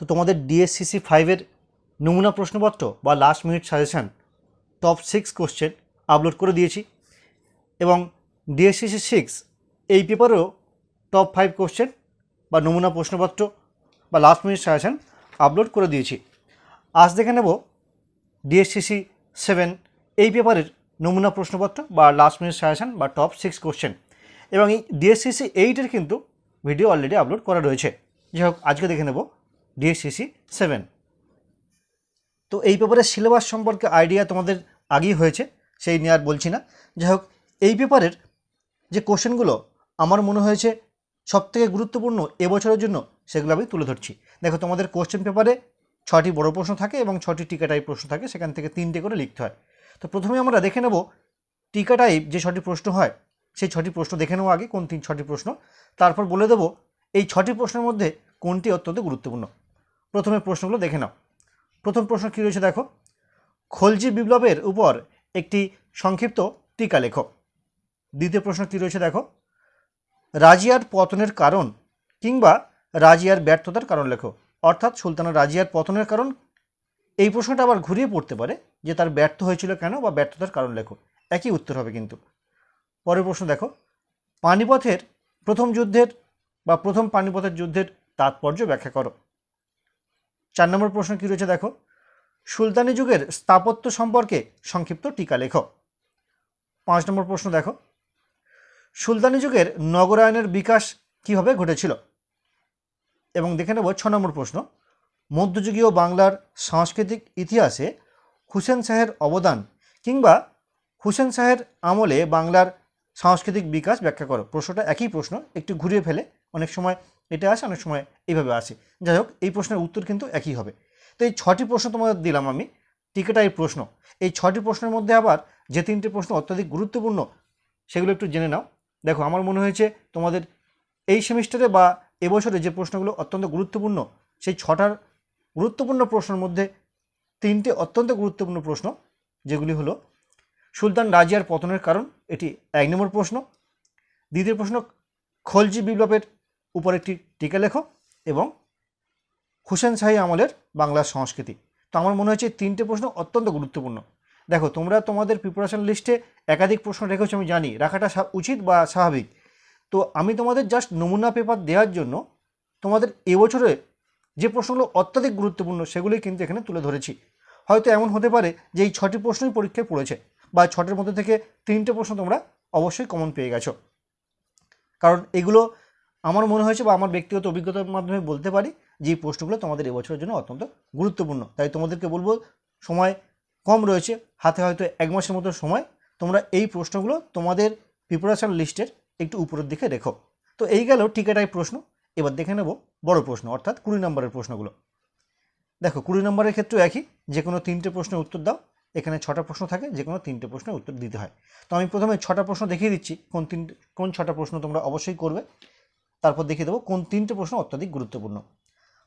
তো তোমাদের ডিএসসিসি ফাইভের নমুনা প্রশ্নপত্র বা last minute suggestion top six question upload করে দিয়েছি এবং ডিএসসিসি সিক্স এই পেপারেও টপ ফাইভ কোশ্চেন বা নমুনা প্রশ্নপত্র বা লাস্ট মিনিট সাজেশান আপলোড করে দিয়েছি। আজ দেখে নেব ডিএসসিসি সেভেন এই পেপারের নমুনা প্রশ্নপত্র বা লাস্ট মিনিট সাজেশান বা টপ সিক্স কোশ্চেন এবং এই ডিএসসিসি এইটের কিন্তু ভিডিও অলরেডি আপলোড করা রয়েছে। যাই হোক, আজকে দেখে নেব ডিএসসিসি সেভেন তো এই পেপারের সিলেবাস সম্পর্কে আইডিয়া তোমাদের আগেই হয়েছে, সেই নিয়ে আর বলছি না। যাই হোক এই পেপারের যে কোশ্চেনগুলো আমার মনে হয়েছে সবথেকে গুরুত্বপূর্ণ এবছরের জন্য, সেগুলো আমি তুলে ধরছি। দেখো, তোমাদের কোশ্চেন পেপারে ছটি বড় প্রশ্ন থাকে এবং ছটি টিকা টাইপ প্রশ্ন থাকে, সেখান থেকে তিনটে করে লিখতে হয়। তো প্রথমে আমরা দেখে নেব টিকা টাইপ যে ছটি প্রশ্ন হয়, সেই ছটি প্রশ্ন দেখে নেব আগে, কোন তিন ছটি প্রশ্ন। তারপর বলে দেবো এই ছটি প্রশ্নের মধ্যে কোনটি অত্যন্ত গুরুত্বপূর্ণ। প্রথমে প্রশ্নগুলো দেখে নাও। প্রথম প্রশ্ন কী রয়েছে দেখো? খলজি বিপ্লবের উপর একটি সংক্ষিপ্ত টিকা লেখো। দ্বিতীয় প্রশ্ন কী রয়েছে দেখো? রাজিয়ার পতনের কারণ কিংবা রাজিয়ার ব্যর্থতার কারণ লেখো। অর্থাৎ সুলতানা রাজিয়ার পতনের কারণ, এই প্রশ্নটা আবার ঘুরিয়ে পড়তে পারে যে তার ব্যর্থ হয়েছিল কেন বা ব্যর্থতার কারণ লেখো। একই উত্তর হবে কিন্তু। পরের প্রশ্ন দেখো। পানিপথের প্রথম যুদ্ধের বা প্রথম পানিপথের যুদ্ধের তাৎপর্য ব্যাখ্যা করো। চার নম্বর প্রশ্ন কী রয়েছে দেখো? সুলতানি যুগের স্থাপত্য সম্পর্কে সংক্ষিপ্ত টিকা লেখো। পাঁচ নম্বর প্রশ্ন দেখো। সুলতানি যুগের নগরায়নের বিকাশ কীভাবে ঘটেছিল? এবং দেখে নেব ছ নম্বর প্রশ্ন। মধ্যযুগীয় বাংলার সাংস্কৃতিক ইতিহাসে হুসেন শাহের অবদান কিংবা হুসেন শাহের আমলে বাংলার সাংস্কৃতিক বিকাশ ব্যাখ্যা করো। প্রশ্নটা একই প্রশ্ন, একটু ঘুরিয়ে ফেলে। অনেক সময় এটা আসে, অনেক সময় এইভাবে আসে। যাই হোক, এই প্রশ্নের উত্তর কিন্তু একই হবে। তো এই ছটি প্রশ্ন তোমাদের দিলাম আমি, টিকেটাই প্রশ্ন। এই ছটি প্রশ্নের মধ্যে আবার যে তিনটি প্রশ্ন অত্যাধিক গুরুত্বপূর্ণ, সেগুলো একটু জেনে নাও। দেখো, আমার মনে হয়েছে তোমাদের এই সেমিস্টারে বা এবছরে যে প্রশ্নগুলো অত্যন্ত গুরুত্বপূর্ণ, সেই ছটার গুরুত্বপূর্ণ প্রশ্নের মধ্যে তিনটে অত্যন্ত গুরুত্বপূর্ণ প্রশ্ন, যেগুলি হলো সুলতান রাজিয়ার পতনের কারণ, এটি এক নম্বর প্রশ্ন। দ্বিতীয় প্রশ্ন, খলজি বিপ্লবের উপর একটি টিকা লেখো এবং হুসেন শাহী আমলের বাংলার সংস্কৃতি। তো আমার মনে এই তিনটে প্রশ্ন অত্যন্ত গুরুত্বপূর্ণ। দেখো, তোমরা তোমাদের প্রিপারেশন লিস্টে একাধিক প্রশ্ন রেখেছো, আমি জানি। রাখাটা উচিত বা স্বাভাবিক। তো আমি তোমাদের জাস্ট নমুনা পেপার দেওয়ার জন্য তোমাদের এবছরে যে প্রশ্নগুলো অত্যাধিক গুরুত্বপূর্ণ সেগুলোই কিন্তু এখানে তুলে ধরেছি। হয়তো এমন হতে পারে যে এই ছটি প্রশ্নই পরীক্ষায় পড়েছে বা ছটের মধ্যে থেকে তিনটে প্রশ্ন তোমরা অবশ্যই কমন পেয়ে গেছো। কারণ এগুলো আমার মনে হয়েছে বা আমার ব্যক্তিগত অভিজ্ঞতার মাধ্যমে বলতে পারি যে এই প্রশ্নগুলো তোমাদের এবছরের জন্য অত্যন্ত গুরুত্বপূর্ণ। তাই তোমাদেরকে বলব, সময় কম রয়েছে, হাতে হয়তো এক মাসের মতো সময়। তোমরা এই প্রশ্নগুলো তোমাদের প্রিপারেশন লিস্টের একটু উপরের দিকে রেখো। তো এই গেল টিকেটাই প্রশ্ন। এবার দেখে নেব বড় প্রশ্ন, অর্থাৎ কুড়ি নম্বরের প্রশ্নগুলো। দেখো, কুড়ি নম্বরের ক্ষেত্রে একই, যে কোনো তিনটে প্রশ্নের উত্তর দাও। এখানে ছটা প্রশ্ন থাকে, যে কোনো তিনটে প্রশ্নের উত্তর দিতে হয়। তো আমি প্রথমে ছটা প্রশ্ন দেখিয়ে দিচ্ছি, কোন তিনটে, কোন ছটা প্রশ্ন তোমরা অবশ্যই করবে। তারপর দেখিয়ে দেবো কোন তিনটে প্রশ্ন অত্যাধিক গুরুত্বপূর্ণ।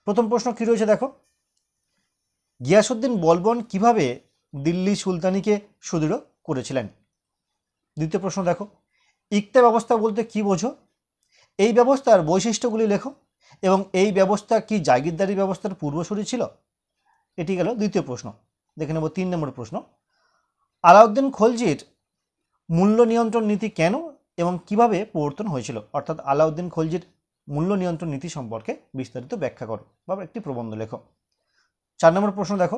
প্রথম প্রশ্ন কী রয়েছে দেখো? গিয়াসুদ্দিন বলবন কীভাবে দিল্লি সুলতানিকে সুদৃঢ় করেছিলেন? দ্বিতীয় প্রশ্ন দেখো ইকতা ব্যবস্থা বলতে কি বোঝো? এই ব্যবস্থার বৈশিষ্ট্যগুলি লেখো এবং এই ব্যবস্থা কি জাগিরদারি ব্যবস্থার পূর্বসূরি ছিল? এটি গেল দ্বিতীয় প্রশ্ন। দেখে নেব তিন নম্বর প্রশ্ন। আলাউদ্দিন খলজির মূল্য নিয়ন্ত্রণ নীতি কেন এবং কীভাবে প্রবর্তন হয়েছিল? অর্থাৎ আলাউদ্দিন খলজির মূল্য নিয়ন্ত্রণ নীতি সম্পর্কে বিস্তারিত ব্যাখ্যা করো বা একটি প্রবন্ধ লেখো। চার নম্বর প্রশ্ন দেখো,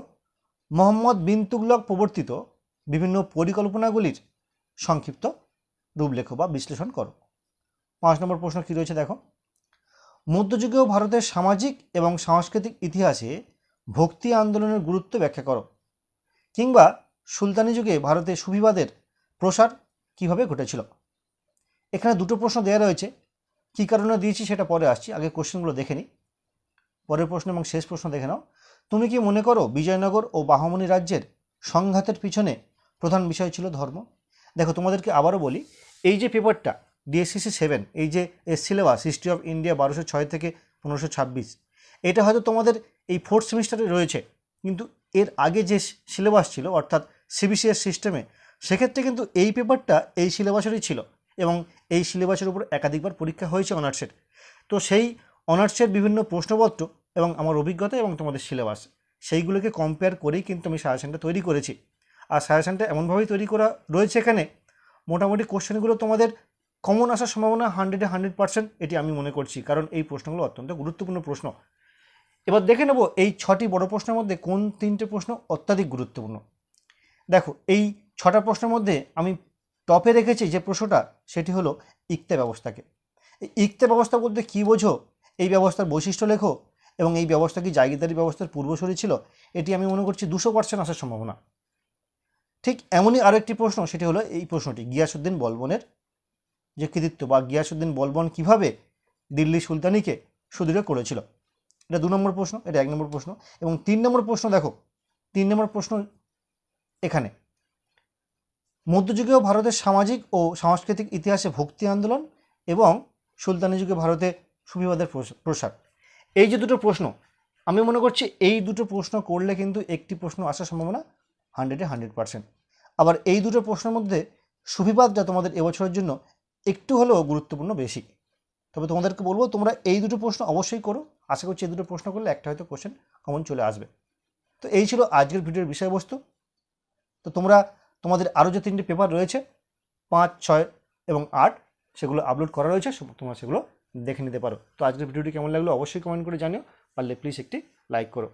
মোহাম্মদ বিন তুগলক প্রবর্তিত বিভিন্ন পরিকল্পনাগুলির সংক্ষিপ্ত রূপ লেখো বা বিশ্লেষণ করো। পাঁচ নম্বর প্রশ্ন কী রয়েছে দেখো, মধ্যযুগীয় ভারতের সামাজিক এবং সাংস্কৃতিক ইতিহাসে ভক্তি আন্দোলনের গুরুত্ব ব্যাখ্যা করো কিংবা সুলতানি যুগে ভারতে সুবিবাদের প্রসার কীভাবে ঘটেছিল? এখানে দুটো প্রশ্ন দেওয়া রয়েছে। কী কারণে দিয়েছি সেটা পরে আসছি। আগে কোশ্চেনগুলো দেখে নিই। পরের প্রশ্ন এবং শেষ প্রশ্ন দেখে নাও। তুমি কি মনে করো বিজয়নগর ও বাহমনি রাজ্যের সংঘাতের পিছনে প্রধান বিষয় ছিল ধর্ম? দেখো, তোমাদেরকে আবারও বলি, এই যে পেপারটা ডিএসসিসি সেভেন এই যে সিলেবাস হিস্ট্রি অফ ইন্ডিয়া বারোশো ছয় থেকে পনেরোশো ছাব্বিশ, এটা হয়তো তোমাদের এই ফোর্থ সেমিস্টারে রয়েছে। কিন্তু এর আগে যে সিলেবাস ছিল, অর্থাৎ সিবিসিএস সিস্টেমে সেক্ষেত্রে কিন্তু এই পেপারটা এই সিলেবাসেরই ছিল। এবং এই সিলেবাসের উপর একাধিকবার পরীক্ষা হয়েছে অনার্সের তো সেই অনার্সের বিভিন্ন প্রশ্নপত্র এবং আমার অভিজ্ঞতা এবং তোমাদের সিলেবাস, সেইগুলোকে কম্পেয়ার করেই কিন্তু আমি সাজেশনটা তৈরি করেছি। আর সাজেশনটা এমনভাবেই তৈরি করা রয়েছে এখানে, মোটামুটি কোশ্চেনগুলো তোমাদের কমন আসার সম্ভাবনা হান্ড্রেডে হান্ড্রেড পার্সেন্ট এটি আমি মনে করছি, কারণ এই প্রশ্নগুলো অত্যন্ত গুরুত্বপূর্ণ প্রশ্ন। এবার দেখে নেব এই ছটি বড় প্রশ্নের মধ্যে কোন তিনটে প্রশ্ন অত্যাধিক গুরুত্বপূর্ণ। দেখো, এই ছটা প্রশ্নের মধ্যে আমি টপে রেখেছি যে প্রশ্নটা, সেটি হলো ইকতে ব্যবস্থাকে। এই ইকতে ব্যবস্থা বলতে কী বোঝো? এই ব্যবস্থার বৈশিষ্ট্য লেখো এবং এই ব্যবস্থা কি জাগিদারি ব্যবস্থার পূর্বসূরি ছিল? এটি আমি মনে করছি দুশো পার্সেন্ট আসার সম্ভাবনা। ঠিক এমনই আরও একটি প্রশ্ন, সেটি হলো এই প্রশ্নটি গিয়াসুদ্দিন বলবনের যে কৃতিত্ব বা গিয়াসুদ্দিন বলবন কীভাবে দিল্লি সুলতানিকে সুদৃঢ় করেছিল। এটা দু নম্বর প্রশ্ন, এটা এক নম্বর প্রশ্ন এবং তিন নম্বর প্রশ্ন দেখো, তিন নম্বর প্রশ্ন এখানে। মধ্যযুগীয় ভারতের সামাজিক ও সাংস্কৃতিক ইতিহাসে ভক্তি আন্দোলন এবং সুলতানি যুগে ভারতে সুফিবাদের প্রস- প্রসার। এই যে দুটো প্রশ্ন, আমি মনে করছি এই দুটো প্রশ্ন করলে কিন্তু একটি প্রশ্ন আসার সম্ভাবনা হান্ড্রেডে হান্ড্রেড পার্সেন্ট আবার এই দুটো প্রশ্নের মধ্যে সুফিবাদটা তোমাদের এবছরের জন্য একটু হলেও গুরুত্বপূর্ণ বেশি। তবে তোমাদেরকে বলব, তোমরা এই দুটো প্রশ্ন অবশ্যই করো। আশা করছি এই দুটো প্রশ্ন করলে একটা হয়তো কোশ্চেন কমন চলে আসবে। তো এই ছিল আজকের ভিডিওর বিষয়বস্তু। তো তোমরা তোমাদের আরও যে তিনটি পেপার রয়েছে, পাঁচ, ছয় এবং আট, সেগুলো আপলোড করা রয়েছে তোমরা সেগুলো দেখে নিতে পারো। তো আজকের ভিডিওটি কেমন লাগল অবশ্যই কমেন্ট করে জানিও, পারলে প্লিজ একটি লাইক করো।